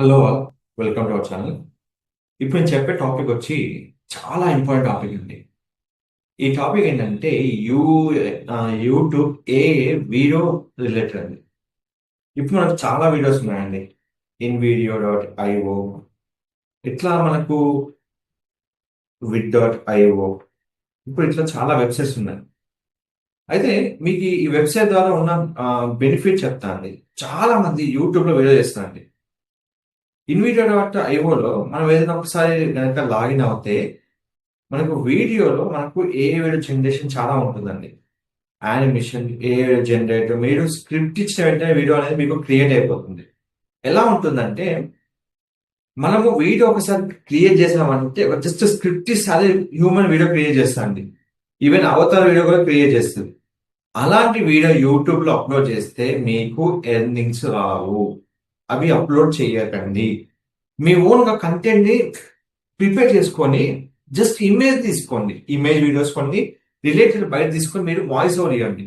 Hello all welcome to our channel ఇప్పుడు నేను చెప్పే టాపిక్ వచ్చి చాలా ఇంపార్టెంట్ టాపిక్ అండి. ఈ టాపిక్ ఏంటంటే you YouTube AI video related అండి. ఇప్పుడు మనకు చాలా వీడియోస్ ఉన్నాయండి. ఇన్ వీడియో డాట్ ఐఓ ఇట్లా మనకు విడ్ డాట్ ఐఓ ఇప్పుడు ఇట్లా చాలా వెబ్సైట్స్ ఉన్నాయి. అయితే మీకు ఈ వెబ్సైట్ ద్వారా ఉన్న బెనిఫిట్ చెప్తా అండి చాలా మంది యూట్యూబ్లో వీడియో చేస్తారండి. ఇన్వీడియో డాట్ ఐఓలో మనం ఏదైనా ఒకసారి కనుక లాగిన్ అవుతే మనకు వీడియోలో మనకు ఏ వీడియో జనరేషన్ చాలా ఉంటుందండి. యానిమేషన్ ఏ జనరేటర్ మీరు స్క్రిప్ట్ ఇచ్చిన వెంటనే వీడియో అనేది మీకు క్రియేట్ అయిపోతుంది. ఎలా ఉంటుందంటే మనము వీడియో ఒకసారి క్రియేట్ చేసామంటే జస్ట్ స్క్రిప్ట్ ఇస్తే అదే హ్యూమన్ వీడియో క్రియేట్ చేస్తాండి ఈవెన్ అవతార వీడియో కూడా క్రియేట్ చేస్తుంది. అలాంటి వీడియో యూట్యూబ్లో అప్లోడ్ చేస్తే మీకు ఎర్నింగ్స్ రావు. అవి అప్లోడ్ చేయకండి. మీ ఓన్గా కంటెంట్ని ప్రిపేర్ చేసుకొని జస్ట్ ఇమేజ్ తీసుకోండి. ఇమేజ్ వీడియోస్ కొన్ని రిలేటెడ్ బయట తీసుకొని మీరు వాయిస్ ఓవర్ ఇవ్వండి.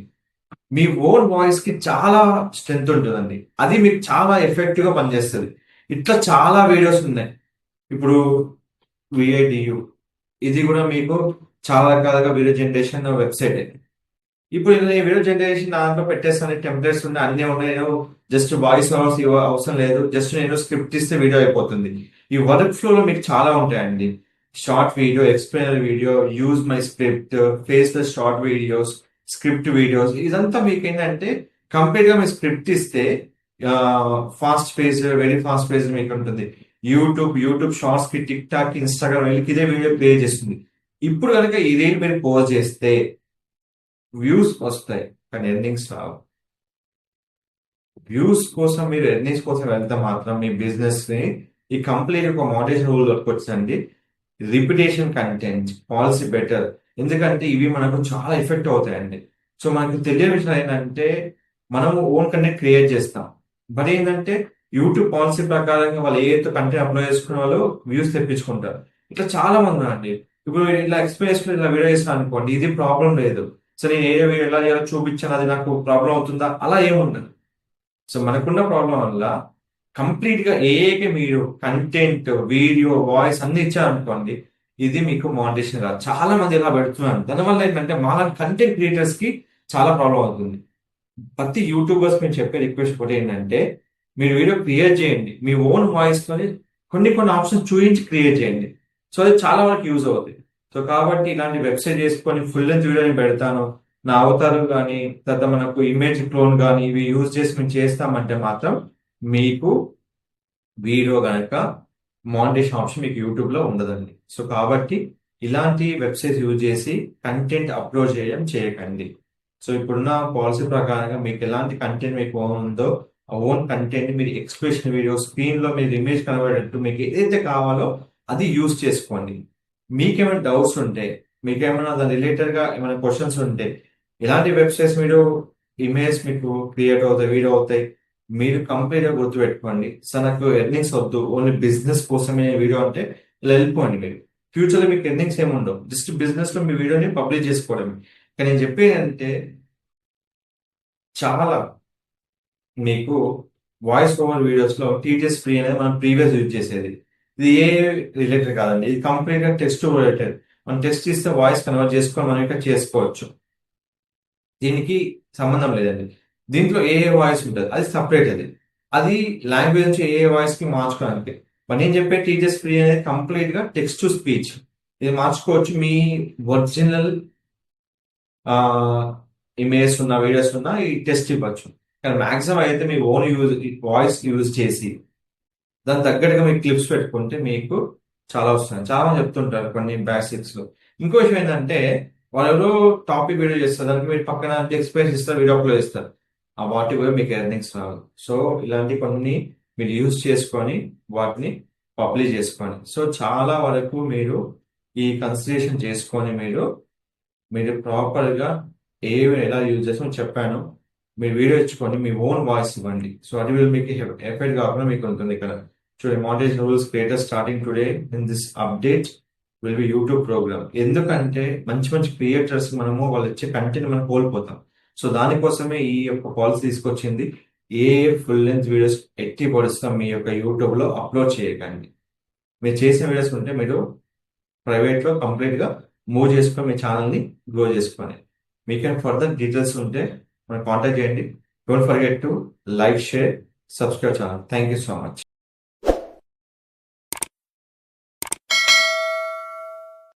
మీ ఓన్ వాయిస్కి చాలా స్ట్రెంత్ ఉంటుందండి. అది మీకు చాలా ఎఫెక్టివ్గా పనిచేస్తుంది. ఇట్లా చాలా వీడియోస్ ఉన్నాయి. ఇప్పుడు విఐడియు ఇది కూడా మీకు చాలా రకాలుగా వీడియో జనరేషన్ వెబ్సైట్. ఇప్పుడు నేను ఈ వీడియో జనరేషన్ దాంట్లో పెట్టేస్తాను టెంప్లెట్స్ ఉన్నాయి అన్నీ ఉన్నాయి. నేను జస్ట్ వాయిస్ ఓవర్స్ అవసరం లేదు. జస్ట్ నేను స్క్రిప్ట్ ఇస్తే వీడియో అయిపోతుంది. ఈ వర్క్ ఫ్లోలో మీకు చాలా ఉంటాయండి. Short video explainer video use my script face the short videos script videos ఇదంతా మీకు ఏంటంటే కంప్లీట్గా మీరు స్క్రిప్ట్ ఇస్తే fast pace very fast pace మీకు ఉంటుంది. యూట్యూబ్ యూట్యూబ్ షార్ట్స్కి టిక్ టాక్ ఇన్స్టాగ్రామ్ వీళ్ళకి ఇదే వీడియో ప్లే చేస్తుంది. ఇప్పుడు కనుక ఇదే మీరు పోస్ట్ చేస్తే వ్యూస్ వస్తాయి కానీ ఎర్నింగ్స్ రావు. వ్యూస్ కోసం మీరు ఎర్నింగ్స్ కోసం వెళ్తే మాత్రం మీ బిజినెస్ని ఈ కంప్లీట్ ఒక మోడరేషన్ రూల్ వచ్చండి రిపిటేషన్ కంటెంట్ పాలసీ బెటర్. ఎందుకంటే ఇవి మనకు చాలా ఎఫెక్ట్ అవుతాయండి. సో మనకు తెలియని విషయం ఏంటంటే మనము ఓన్ కంటెంట్ క్రియేట్ చేస్తాం. బట్ ఏంటంటే యూట్యూబ్ పాలసీ ప్రకారంగా వాళ్ళు ఏదైతే కంటెంట్ అప్లోడ్ చేసుకునే వాళ్ళు వ్యూస్ తెప్పించుకుంటారు. ఇట్లా చాలా మంది అండి ఇప్పుడు ఇట్లా ఎక్స్ప్లెయిన్ చేసుకుని ఇలా వీడియో చేస్తాను అనుకోండి ఇది ప్రాబ్లం లేదు. సో నేను ఏ వీడియో ఎలా చేయాలో చూపించాను అది నాకు ప్రాబ్లం అవుతుందా? అలా ఏముండదు. సో మనకున్న ప్రాబ్లం వల్ల కంప్లీట్గా ఏకే మీరు కంటెంట్ వీడియో వాయిస్ అన్ని ఇచ్చారనుకోండి ఇది మీకు మోనిటేషన్ రాదు. చాలా మంది ఇలా పెడుతున్నారు. దానివల్ల ఏంటంటే మన కంటెంట్ క్రియేటర్స్కి చాలా ప్రాబ్లం అవుతుంది. ప్రతి యూట్యూబర్స్ మేము చెప్పే రిక్వెస్ట్ కూడా ఏంటంటే మీరు వీడియో క్రియేట్ చేయండి. మీ ఓన్ వాయిస్ తోని కొన్ని కొన్ని ఆప్షన్స్ చూపించి క్రియేట్ చేయండి. సో అది చాలా వరకు యూజ్ అవుతుంది సో కాబట్టి ఇలాంటి వెబ్సైట్ చేసుకొని ఫుల్ లెంత్ వీడియోని పెడతాను. నా అవతారం కానీ తర్వాత మనకు ఇమేజ్ క్లోన్ కానీ ఇవి యూజ్ చేసి మేము చేస్తామంటే మాత్రం మీకు వీడియో కనుక మానిటేషన్ ఆప్షన్ మీకు యూట్యూబ్లో ఉండదండి. సో కాబట్టి ఇలాంటి వెబ్సైట్స్ యూజ్ చేసి కంటెంట్ అప్లోడ్ చేయడం చేయకండి. సో ఇప్పుడున్న పాలసీ ప్రకారంగా మీకు ఎలాంటి కంటెంట్ మీకు ఉందో ఆ ఓన్ కంటెంట్ మీరు ఎక్స్ప్రెషన్ వీడియో స్క్రీన్లో మీరు ఇమేజ్ కనబడేటట్టు మీకు ఏదైతే కావాలో అది యూజ్ చేసుకోండి. మీకేమైనా డౌట్స్ ఉంటే మీకేమైనా దాని రిలేటెడ్గా ఏమైనా క్వశ్చన్స్ ఉంటే ఎలాంటి వెబ్సైట్స్ మీరు ఇమేజ్ మీకు క్రియేట్ అవుతాయి వీడియో అవుతాయి మీరు కంప్లీట్గా గుర్తుపెట్టుకోండి. సో నాకు ఎర్నింగ్స్ వద్దు ఓన్లీ బిజినెస్ కోసమే వీడియో అంటే ఇలా వెళ్ళిపోండి మీరు. ఫ్యూచర్లో మీకు ఎర్నింగ్స్ ఏమి ఉండవు. జస్ట్ బిజినెస్లో మీ వీడియోని పబ్లిష్ చేసుకోవడమే. కానీ నేను చెప్పేది అంటే చాలా మీకు వాయిస్ ఓవర్ వీడియోస్లో టీటీఎస్ ఫ్రీ అనేది మనం ప్రీవియస్ యూజ్ చేసేది. ఇది ఏ రిలేటెడ్ కాదండి. ఇది కంప్లీట్గా టెక్స్ట్ రిలేటెడ్ మనం టెస్ట్ ఇస్తే వాయిస్ కన్వర్ట్ చేసుకొని మనం ఇక్కడ చేసుకోవచ్చు. దీనికి సంబంధం లేదండి. దీంట్లో ఏ ఏ వాయిస్ ఉంటుంది? అది సపరేట్ అది. అది లాంగ్వేజ్ నుంచి ఏ ఏ వాయిస్కి మార్చుకోవడానికి. మరి నేను చెప్పే టీచర్స్ ఫ్రీ అనేది కంప్లీట్గా టెక్స్ట్ టు స్పీచ్ ఇది మార్చుకోవచ్చు. మీ ఒరిజినల్ ఇమేజెస్ ఉన్న వీడియోస్ ఉన్న ఈ టెస్ట్ ఇవ్వచ్చు. కానీ మాక్సిమం అయితే మీ ఓన్ యూజ్ వాయిస్ యూజ్ చేసి దాని తగ్గట్టుగా మీకు క్లిప్స్ పెట్టుకుంటే మీకు చాలా వస్తుంది చాలా మంది చెప్తుంటారు కొన్ని బేసిక్స్లో. ఇంకో విషయం ఏంటంటే వాళ్ళు ఎవరో టాపిక్ వీడియో చేస్తారు. దానికి మీరు పక్కన ఎక్స్పీరియన్స్ ఇస్తారు వీడియో అప్లోడ్ ఇస్తారు ఆ వాటి కూడా మీకు ఎర్నింగ్స్ రావు. సో ఇలాంటి కొన్ని మీరు యూజ్ చేసుకొని వాటిని పబ్లిష్ చేసుకోండి సో చాలా వరకు మీరు ఈ కన్సిడరేషన్ చేసుకొని మీరు మీరు ప్రాపర్గా ఏ ఎలా యూజ్ చేస్తామో చెప్పాను. మీరు వీడియో ఇచ్చుకొని మీ ఓన్ వాయిస్ ఇవ్వండి. సో అది మీరు మీకు ఎఫెక్ట్ కాకుండా మీకు ఉంటుంది ఇక్కడ. చూడండి monetize rules creator starting today in this update will be YouTube program ఎందుకంటే మంచి మంచి క్రియేటర్స్ మనము వాళ్ళు ఇచ్చే కంటెంట్ మనం కోల్పోతాం. సో దానికోసమే ఈ యొక్క పాలసీ తీసుకొచ్చింది. ఏ ఫుల్ లెంత్ వీడియోస్ ఎట్టి పొడుస్తాం మీ యొక్క యూట్యూబ్లో అప్లోడ్ చేయకండి. మీరు చేసిన వీడియోస్ ఉంటే మీరు ప్రైవేట్లో కంప్లీట్గా మూవ్ చేసుకొని మీ ఛానల్ని గ్రో చేసుకొని. మీకేం ఫర్దర్ డీటెయిల్స్ ఉంటే మనం కాంటాక్ట్ చేయండి. Don't forget to like share subscribe channel thank you so much